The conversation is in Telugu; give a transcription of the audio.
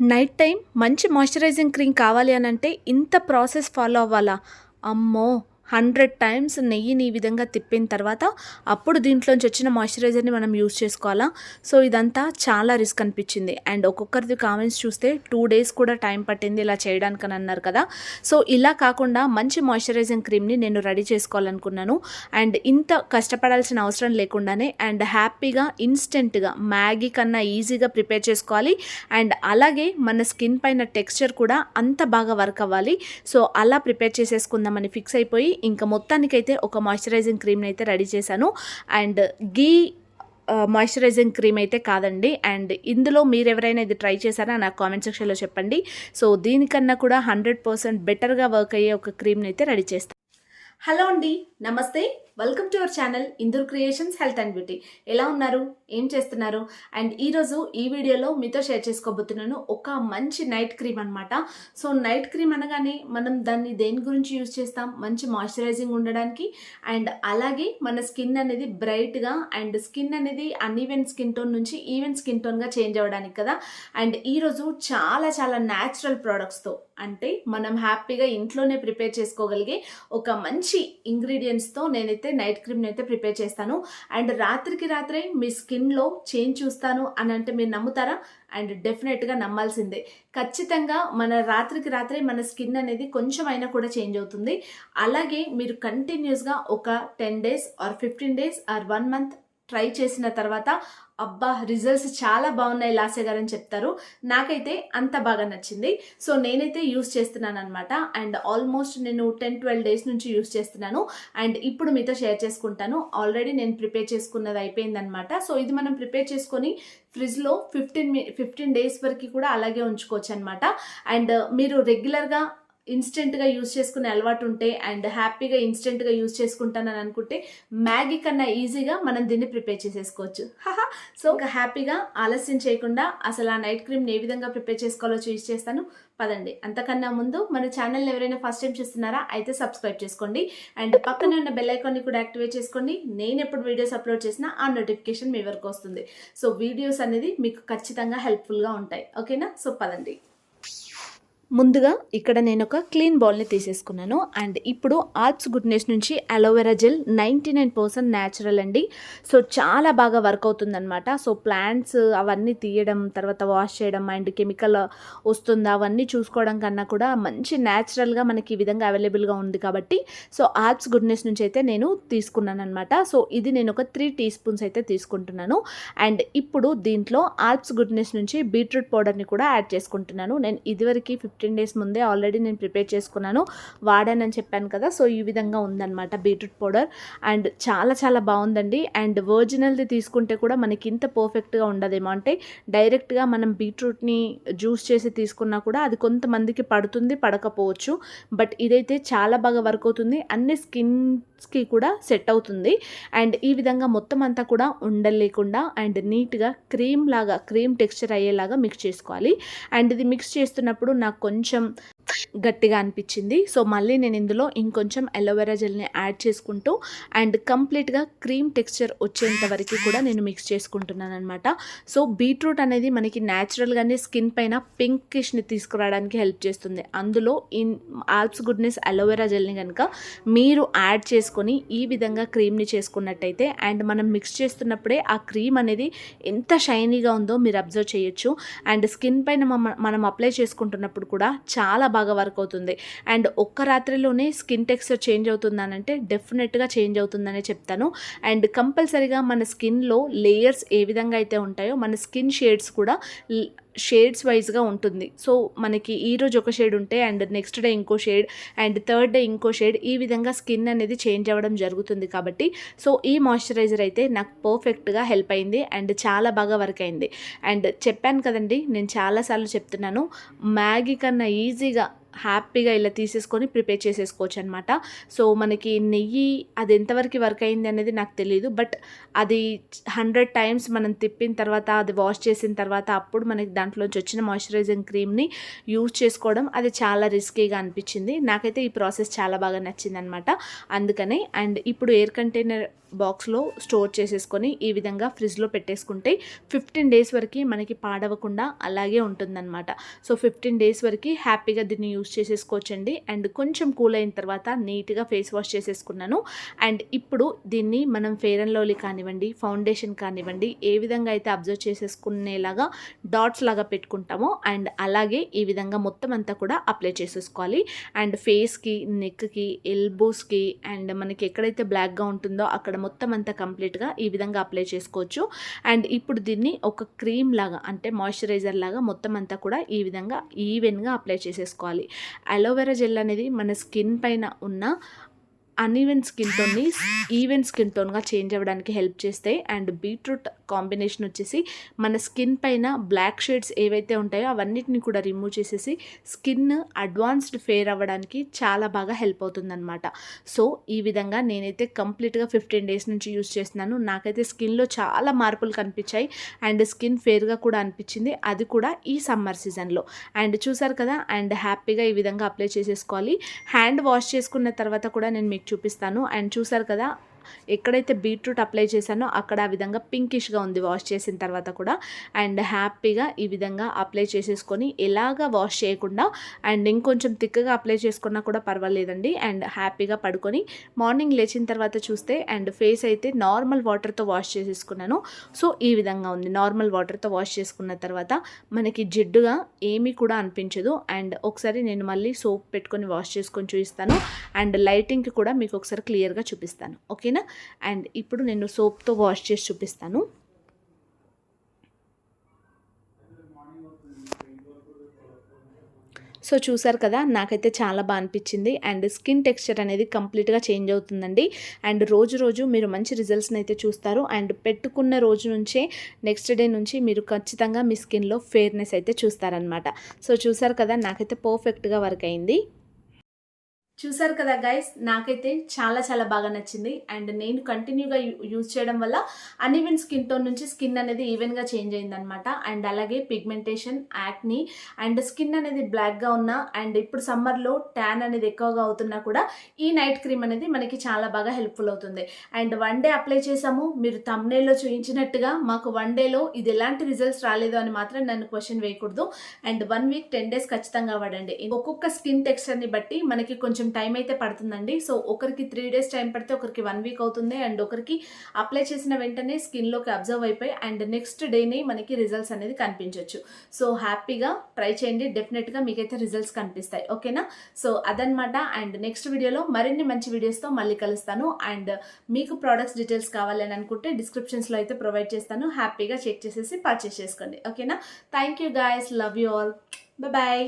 నైట్ టైం మంచి మాయిశ్చరైజింగ్ క్రీమ్ కావాలి అని అంటే ఇంత ప్రాసెస్ ఫాలో అవ్వాలా? అమ్మో! హండ్రెడ్ టైమ్స్ నెయ్యిని ఈ విధంగా తిప్పిన తర్వాత అప్పుడు దీంట్లోంచి వచ్చిన మాయిశ్చరైజర్ని మనం యూజ్ చేసుకోవాలా? సో ఇదంతా చాలా రిస్క్ అనిపించింది. అండ్ ఒక్కొక్కరిది కామెంట్స్ చూస్తే టూ డేస్ కూడా టైం పట్టింది ఇలా చేయడానికి అని అన్నారు కదా. సో ఇలా కాకుండా మంచి మాయిశ్చరైజింగ్ క్రీమ్ని నేను రెడీ చేసుకోవాలనుకున్నాను. అండ్ ఇంత కష్టపడాల్సిన అవసరం లేకుండానే అండ్ హ్యాపీగా ఇన్స్టెంట్గా మ్యాగీ కన్నా ఈజీగా ప్రిపేర్ చేసుకోవాలి. అండ్ అలాగే మన స్కిన్ పైన టెక్స్చర్ కూడా అంత బాగా వర్క్ అవ్వాలి. సో అలా ప్రిపేర్ చేసేసుకుందామని ఫిక్స్ అయిపోయి ఇంకా మొత్తానికైతే ఒక మాయిశ్చరైజింగ్ క్రీమ్ని అయితే రెడీ చేశాను. అండ్ గీ మాయిశ్చరైజింగ్ క్రీమ్ అయితే కాదండి. అండ్ ఇందులో మీరు ఎవరైనా ఇది ట్రై చేశారా నాకు కామెంట్ సెక్షన్లో చెప్పండి. సో దీనికన్నా కూడా హండ్రెడ్ పర్సెంట్ బెటర్గా వర్క్ అయ్యే ఒక క్రీమ్ని అయితే రెడీ చేస్తాను హలో అండి నమస్తే. Welcome to our channel Indur creations health and beauty ఎలా ఉన్నారు? ఏం చేస్తున్నారు? అండ్ ఈరోజు ఈ వీడియోలో మీతో షేర్ చేసుకోబోతున్నాను ఒక మంచి నైట్ క్రీమ్ అనమాట సో నైట్ క్రీమ్ అనగానే మనం దాన్ని దేని గురించి యూజ్ చేస్తాం? మంచి మాయిశ్చరైజింగ్ ఉండడానికి అండ్ అలాగే మన స్కిన్ అనేది బ్రైట్గా అండ్ స్కిన్ అనేది అన్ఈవెన్ స్కిన్ టోన్ నుంచి ఈవెన్ స్కిన్ టోన్గా చేంజ్ అవ్వడానికి కదా. అండ్ ఈరోజు చాలా చాలా న్యాచురల్ ప్రోడక్ట్స్తో అంటే మనం హ్యాపీగా ఇంట్లోనే ప్రిపేర్ చేసుకోగలిగే ఒక మంచి ఇంగ్రీడియంట్స్తో నేనైతే అయితే నైట్ క్రీమ్ని అయితే ప్రిపేర్ చేస్తాను. అండ్ రాత్రికి రాత్రే మీ స్కిన్లో చేంజ్ చూస్తాను అని అంటే మీరు నమ్ముతారా? అండ్ డెఫినెట్గా నమ్మాల్సిందే. ఖచ్చితంగా మన రాత్రికి రాత్రే మన స్కిన్ అనేది కొంచెం అయినా కూడా చేంజ్ అవుతుంది. అలాగే మీరు కంటిన్యూస్గా ఒక ten days or fifteen days or one month try చేసిన తర్వాత అబ్బా రిజల్ట్స్ చాలా బాగున్నాయి లాసే గారు అని చెప్తారు. నాకైతే అంత బాగా నచ్చింది. సో నేనైతే యూస్ చేస్తున్నాను అనమాట అండ్ ఆల్మోస్ట్ నేను టెన్ ట్వెల్వ్ డేస్ నుంచి యూస్ చేస్తున్నాను. అండ్ ఇప్పుడు మీతో షేర్ చేసుకుంటాను. ఆల్రెడీ నేను ప్రిపేర్ చేసుకున్నది అయిపోయిందనమాట సో ఇది మనం ప్రిపేర్ చేసుకొని ఫ్రిడ్జ్లో ఫిఫ్టీన్ ఫిఫ్టీన్ డేస్ వరకు కూడా అలాగే ఉంచుకోవచ్చు అనమాట అండ్ మీరు రెగ్యులర్గా ఇన్స్టెంట్గా యూజ్ చేసుకునే అలవాటు ఉంటే అండ్ హ్యాపీగా ఇన్స్టెంట్గా యూజ్ చేసుకుంటానని అనుకుంటే మ్యాగీ కన్నా ఈజీగా మనం దీన్ని ప్రిపేర్ చేసేసుకోవచ్చు. హహా. సో ఇంకా హ్యాపీగా ఆలస్యం చేయకుండా అసలు ఆ నైట్ క్రీమ్ని ఏ విధంగా ప్రిపేర్ చేసుకోవాలో చూస్ చేస్తాను. పదండి. అంతకన్నా ముందు మన ఛానల్ని ఎవరైనా ఫస్ట్ టైం చూస్తున్నారా అయితే సబ్స్క్రైబ్ చేసుకోండి. అండ్ పక్కనే ఉన్న బెల్ ఐకాన్ని కూడా యాక్టివేట్ చేసుకోండి. నేను ఎప్పుడు వీడియోస్ అప్లోడ్ చేసినా ఆ నోటిఫికేషన్ మీ వరకు వస్తుంది. సో వీడియోస్ అనేది మీకు ఖచ్చితంగా హెల్ప్ఫుల్గా ఉంటాయి. ఓకేనా? సో పదండి. ముందుగా ఇక్కడ నేను ఒక క్లీన్ బౌల్ని తీసేసుకున్నాను. అండ్ ఇప్పుడు ఆల్ప్స్ గుడ్నెస్ నుంచి aloe vera gel ninety nine percent natural అండి. సో చాలా బాగా వర్క్ అవుతుందన్నమాట. సో ప్లాంట్స్ అవన్నీ తీయడం తర్వాత వాష్ చేయడం అండ్ కెమికల్ వస్తుందా అవన్నీ చూసుకోవడం కన్నా కూడా మంచి న్యాచురల్గా మనకి ఈ విధంగా అవైలబుల్గా ఉంది కాబట్టి సో ఆల్ప్స్ గుడ్నెస్ నుంచి అయితే నేను తీసుకున్నాను అనమాట సో ఇది నేను ఒక త్రీ టీ స్పూన్స్ అయితే తీసుకుంటున్నాను. అండ్ ఇప్పుడు దీంట్లో ఆల్ప్స్ గుడ్నెస్ నుంచి బీట్రూట్ పౌడర్ని కూడా యాడ్ చేసుకుంటున్నాను. నేను ఇదివరకు ఫిఫ్టీన్ డేస్ ముందే ఆల్రెడీ నేను ప్రిపేర్ చేసుకున్నాను. వాడానని చెప్పాను కదా సో ఈ విధంగా ఉందన్నమాట బీట్రూట్ పౌడర్. అండ్ చాలా చాలా బాగుందండి. అండ్ ఒరిజినల్ది తీసుకుంటే కూడా మనకి ఇంత పర్ఫెక్ట్గా ఉండదేమో. అంటే డైరెక్ట్గా మనం బీట్రూట్ని జ్యూస్ చేసి తీసుకున్నా కూడా అది కొంతమందికి పడుతుంది పడకపోవచ్చు. బట్ ఇదైతే చాలా బాగా వర్క్ అవుతుంది. అన్ని స్కిన్స్కి కూడా సెట్ అవుతుంది. అండ్ ఈ విధంగా మొత్తం అంతా కూడా ఉండలేకుండా అండ్ నీట్గా క్రీమ్ లాగా క్రీమ్ టెక్స్చర్ అయ్యేలాగా మిక్స్ చేసుకోవాలి. అండ్ ఇది మిక్స్ చేస్తున్నప్పుడు నాకు కొంచెం గట్టిగా అనిపించింది. సో మళ్ళీ నేను ఇందులో ఇంకొంచెం ఎలోవెరా జెల్ని యాడ్ చేసుకుంటూ అండ్ కంప్లీట్గా క్రీమ్ టెక్స్చర్ వచ్చేంత వరకు కూడా నేను మిక్స్ చేసుకుంటున్నాను అనమాట సో బీట్రూట్ అనేది మనకి న్యాచురల్గానే స్కిన్ పైన పింకిష్ని తీసుకురావడానికి హెల్ప్ చేస్తుంది. అందులో in Alps goodness aloe vera జెల్ని కనుక మీరు యాడ్ చేసుకొని ఈ విధంగా క్రీమ్ని చేసుకున్నట్టయితే అండ్ మనం మిక్స్ చేస్తున్నప్పుడే ఆ క్రీమ్ అనేది ఎంత షైనీగా ఉందో మీరు అబ్జర్వ్ చేయొచ్చు. అండ్ స్కిన్ పైన మనం అప్లై చేసుకుంటున్నప్పుడు కూడా చాలా బాగా వర్క్ అవుతుంది. అండ్ ఒక్క రాత్రిలోనే స్కిన్ టెక్స్చర్ చేంజ్ అవుతుందనంటే డెఫినెట్గా చేంజ్ అవుతుందనే చెప్తాను. అండ్ కంపల్సరీగా మన స్కిన్లో లేయర్స్ ఏ విధంగా అయితే ఉంటాయో మన స్కిన్ షేడ్స్ కూడా షేడ్స్ వైజ్గా ఉంటుంది. సో మనకి ఈరోజు ఒక షేడ్ ఉంటే అండ్ నెక్స్ట్ డే ఇంకో షేడ్ అండ్ థర్డ్ డే ఇంకో షేడ్ ఈ విధంగా స్కిన్ అనేది చేంజ్ అవ్వడం జరుగుతుంది కాబట్టి సో ఈ మాయిశ్చరైజర్ అయితే నాకు పర్ఫెక్ట్గా హెల్ప్ అయింది అండ్ చాలా బాగా వర్క్ అయింది. అండ్ చెప్పాను కదండి నేను చాలాసార్లు చెప్తున్నాను మ్యాగీ కన్నా ఈజీగా హ్యాపీగా ఇలా తీసేసుకొని ప్రిపేర్ చేసేసుకోవచ్చు అనమాట సో మనకి నెయ్యి అది ఎంతవరకు వర్క్ అయింది అనేది నాకు తెలియదు బట్ అది హండ్రెడ్ టైమ్స్ మనం తిప్పిన తర్వాత అది వాష్ చేసిన తర్వాత అప్పుడు మనకి దాంట్లోంచి వచ్చిన మాయిశ్చరైజింగ్ క్రీమ్ని యూజ్ చేసుకోవడం అది చాలా రిస్కీగా అనిపించింది. నాకైతే ఈ ప్రాసెస్ చాలా బాగా నచ్చింది అనమాట అందుకనే అండ్ ఇప్పుడు ఎయిర్ కంటైనర్ బాక్స్లో స్టోర్ చేసేసుకొని ఈ విధంగా ఫ్రిడ్జ్లో పెట్టేసుకుంటే ఫిఫ్టీన్ డేస్ వరకు మనకి పాడవకుండా అలాగే ఉంటుందన్నమాట సో ఫిఫ్టీన్ డేస్ వరకు హ్యాపీగా దీన్ని యూజ్ యూస్ చేసేసుకోవచ్చండి. అండ్ కొంచెం కూల్ అయిన తర్వాత నీట్గా ఫేస్ వాష్ చేసేసుకున్నాను. అండ్ ఇప్పుడు దీన్ని మనం ఫేర్ అండ్ లవ్లీ కానివ్వండి ఫౌండేషన్ కానివ్వండి ఏ విధంగా అయితే అబ్జర్వ్ చేసేసుకునేలాగా డాట్స్ లాగా పెట్టుకుంటామో అండ్ అలాగే ఈ విధంగా మొత్తం అంతా కూడా అప్లై చేసేసుకోవాలి. అండ్ ఫేస్కి నెక్కి ఎల్బోస్కి అండ్ మనకి ఎక్కడైతే బ్లాక్గా ఉంటుందో అక్కడ మొత్తం అంతా కంప్లీట్గా ఈ విధంగా అప్లై చేసుకోవచ్చు. అండ్ ఇప్పుడు దీన్ని ఒక క్రీమ్ లాగా అంటే మాయిశ్చరైజర్ లాగా మొత్తం అంతా కూడా ఈ విధంగా ఈవెన్గా అప్లై చేసేసుకోవాలి. అలోవెరా జెల్ అనేది మన స్కిన్ పైన ఉన్న అన్ఈవెన్ స్కిన్ టోన్ని ఈవెన్ స్కిన్ టోన్గా చేంజ్ అవ్వడానికి హెల్ప్ చేస్తాయి. అండ్ బీట్రూట్ కాంబినేషన్ వచ్చేసి మన స్కిన్ పైన బ్లాక్ షేడ్స్ ఏవైతే ఉంటాయో అవన్నిటిని కూడా రిమూవ్ చేసేసి స్కిన్ అడ్వాన్స్డ్ ఫేర్ అవ్వడానికి చాలా బాగా హెల్ప్ అవుతుందన్నమాట. సో ఈ విధంగా నేనైతే కంప్లీట్గా ఫిఫ్టీన్ డేస్ నుంచి యూస్ చేస్తున్నాను. నాకైతే స్కిన్లో చాలా మార్పులు కనిపించాయి. అండ్ స్కిన్ ఫేర్గా కూడా అనిపించింది. అది కూడా ఈ సమ్మర్ సీజన్లో అండ్ చూసారు కదా అండ్ హ్యాపీగా ఈ విధంగా అప్లై చేసేసుకోవాలి. హ్యాండ్ వాష్ చేసుకున్న తర్వాత కూడా నేను మీకు చూపిస్తాను. అండ్ చూసారు కదా ఎక్కడైతే బీట్రూట్ అప్లై చేశానో అక్కడ ఆ విధంగా పింకిష్గా ఉంది వాష్ చేసిన తర్వాత కూడా. అండ్ హ్యాపీగా ఈ విధంగా అప్లై చేసేసుకొని ఎలాగా వాష్ చేయకుండా అండ్ ఇంకొంచెం తిక్కగా అప్లై చేసుకున్నా కూడా పర్వాలేదండి. అండ్ హ్యాపీగా పడుకొని మార్నింగ్ లేచిన తర్వాత చూస్తే అండ్ ఫేస్ అయితే నార్మల్ వాటర్తో వాష్ చేసేసుకున్నాను. సో ఈ విధంగా ఉంది. నార్మల్ వాటర్తో వాష్ చేసుకున్న తర్వాత మనకి జిడ్డుగా ఏమీ కూడా అనిపించదు. అండ్ ఒకసారి నేను మళ్ళీ సోప్ పెట్టుకొని వాష్ చేసుకొని చూపిస్తాను. అండ్ లైటింగ్కి కూడా మీకు ఒకసారి క్లియర్గా చూపిస్తాను. ఓకేనా? అండ్ ఇప్పుడు నేను సోప్తో వాష్ చేసి చూపిస్తాను. సో చూసారు కదా నాకైతే చాలా బాగా అనిపించింది. అండ్ స్కిన్ టెక్స్చర్ అనేది కంప్లీట్గా చేంజ్ అవుతుందండి. అండ్ రోజు రోజు మీరు మంచి రిజల్ట్స్ని అయితే చూస్తారు. అండ్ పెట్టుకున్న రోజు నుంచే నెక్స్ట్ డే నుంచి మీరు ఖచ్చితంగా మీ స్కిన్లో ఫేర్నెస్ అయితే చూస్తారనమాట సో చూసారు కదా నాకైతే పర్ఫెక్ట్గా వర్క్ అయింది. చూసారు కదా గైస్ నాకైతే చాలా చాలా బాగా నచ్చింది. అండ్ నేను కంటిన్యూగా యూజ్ చేయడం వల్ల అన్ఈవెన్ స్కిన్ టోన్ నుంచి స్కిన్ అనేది ఈవెన్గా చేంజ్ అయిందనమాట అండ్ అలాగే పిగ్మెంటేషన్ యాక్ని అండ్ స్కిన్ అనేది బ్లాక్గా ఉన్నా అండ్ ఇప్పుడు సమ్మర్లో ట్యాన్ అనేది ఎక్కువగా అవుతున్నా కూడా ఈ నైట్ క్రీమ్ అనేది మనకి చాలా బాగా హెల్ప్ఫుల్ అవుతుంది. అండ్ వన్ డే అప్లై చేసాము మీరు తమ్నేల్లో చూపించినట్టుగా మాకు వన్ డేలో ఇది ఎలాంటి రిజల్ట్స్ రాలేదు అని మాత్రం నన్ను క్వశ్చన్ వేయకూడదు. And one week ten days ఖచ్చితంగా వాడండి. ఒక్కొక్క స్కిన్ టెక్స్చర్ని బట్టి మనకి కొంచెం కొంచెం టైం అయితే పడుతుందండి. సో ఒకరికి త్రీ డేస్ టైం పడితే ఒకరికి వన్ వీక్ అవుతుంది. అండ్ ఒకరికి అప్లై చేసిన వెంటనే స్కిన్లోకి అబ్జర్వ్ అయిపోయి అండ్ నెక్స్ట్ డేనే మనకి రిజల్ట్స్ అనేది కనిపించవచ్చు సో హ్యాపీగా ట్రై చేయండి. డెఫినెట్గా మీకైతే రిజల్ట్స్ కనిపిస్తాయి. ఓకేనా సో అదనమాట అండ్ నెక్స్ట్ వీడియోలో మరిన్ని మంచి వీడియోస్తో మళ్ళీ కలుస్తాను. అండ్ మీకు ప్రోడక్ట్స్ డీటెయిల్స్ కావాలని అనుకుంటే డిస్క్రిప్షన్స్లో అయితే ప్రొవైడ్ చేస్తాను. హ్యాపీగా చెక్ చేసేసి పర్చేస్ చేసుకోండి. ఓకేనా thank you guys love you all bye